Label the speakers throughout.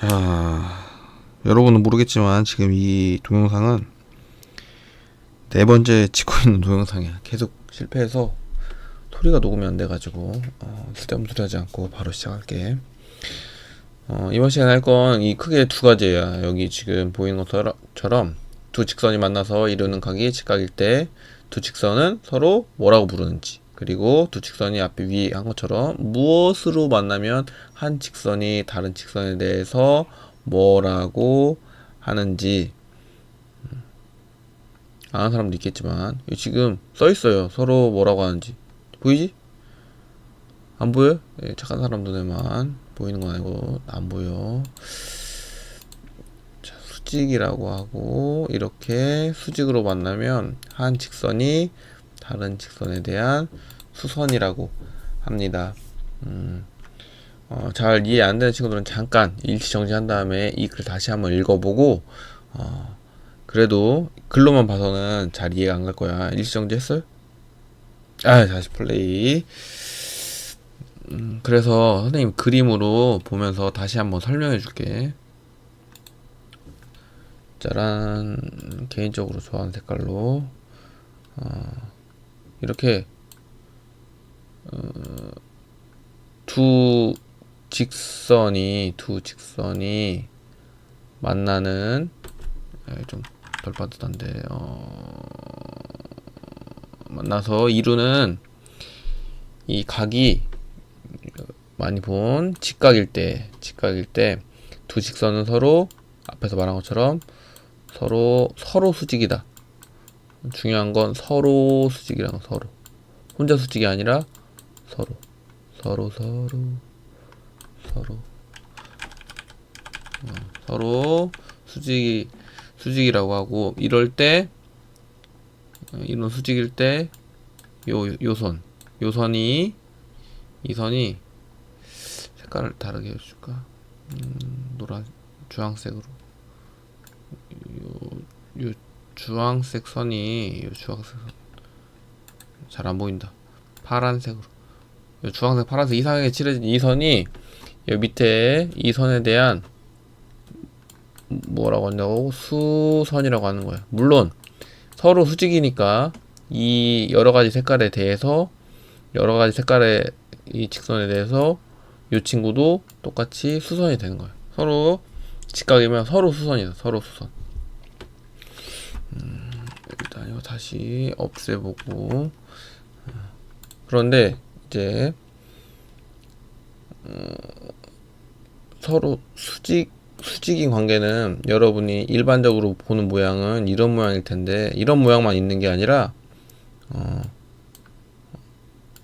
Speaker 1: 자, 여러분은 모르겠지만 지금 이 동영상은 네 번째 찍고 있는 동영상이야. 계속 실패해서 소리가 녹으면 안 돼가지고 어, 쓸데없는 소리 하지 않고 바로 시작할게. 어, 이번 시간에 할 건 이 크게 두 가지야. 여기 지금 보이는 것처럼 두 직선이 만나서 이루는 각이 직각일 때 두 직선은 서로 뭐라고 부르는지 그리고 두 직선이 앞에 위에 한 것처럼 무엇으로 만나면 한 직선이 다른 직선에 대해서 뭐라고 하는지 음, 아는 사람도 있겠지만 지금 써 있어요. 서로 뭐라고 하는지 보이지? 안 보여? 예, 착한 사람 눈에만 보이는 건 아니고 안 보여. 자, 수직이라고 하고 이렇게 수직으로 만나면 한 직선이 다른 직선에 대한 수선이라고 합니다. 음, 어, 잘 이해 안 되는 친구들은 잠깐 일시 정지한 다음에 이 글 다시 한번 읽어보고 어, 그래도 글로만 봐서는 잘 이해가 안 갈 거야. 일시 정지 했어요? 아, 다시 플레이. 음, 그래서 선생님 그림으로 보면서 다시 한번 설명해 줄게. 짜란 개인적으로 좋아하는 색깔로 어, 이렇게 어, 두 직선이 두 직선이 만나는 에, 좀덜 빠듯한데 어, 만나서 이루는 이 각이 많이 본 직각일 때 직각일 때 두 직선은 서로 앞에서 말한 것처럼 서로 서로 수직이다. 중요한 건 서로 수직이라는 거 서로. 혼자 수직이 아니라 서로. 서로 서로 서로. 어, 서로 수직이 수직이라고 하고 이럴 때 어, 이런 수직일 때 요 요선. 요선이 이 선이 색깔을 다르게 해줄까? 음, 노란 주황색으로. 요, 요 주황색 선이 요 주황색 잘안 보인다 파란색으로 요 주황색 파란색 이상하게 칠해진 이 선이 여 밑에 이 선에 대한 뭐라고 한다고 수선이라고 하는 거야 물론 서로 수직이니까 이 여러 가지 색깔에 대해서 여러 가지 색깔의 이 직선에 대해서 이 친구도 똑같이 수선이 되는 거예요. 서로 직각이면 서로 수선이다. 서로 수선. 이거 다시 없애보고. 그런데 이제 어, 서로 수직 수직인 관계는 여러분이 일반적으로 보는 모양은 이런 모양일 텐데 이런 모양만 있는 게 아니라 어,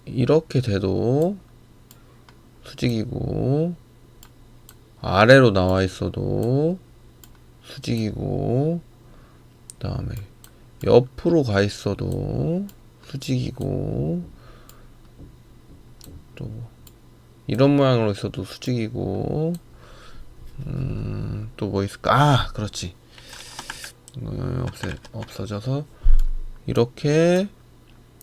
Speaker 1: 이렇게 돼도 수직이고 아래로 나와 있어도 수직이고 그 다음에 옆으로 가 있어도 수직이고 또 이런 모양으로 있어도 수직이고 음, 또 뭐 있을까? 아, 그렇지. 음, 없애, 없어져서 이렇게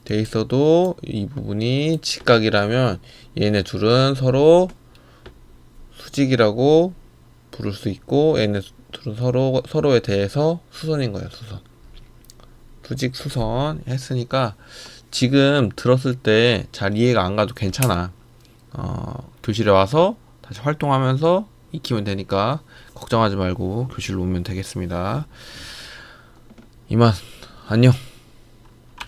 Speaker 1: 돼 있어도 이 부분이 직각이라면 얘네 둘은 서로 수직이라고 부를 수 있고 얘네 둘은 서로 서로에 대해서 수선인 거예요 수선 수직 수선 했으니까 지금 들었을 때 잘 이해가 안 가도 괜찮아. 어, 교실에 와서 다시 활동하면서 익히면 되니까 걱정하지 말고 교실로 오면 되겠습니다. 이만 안녕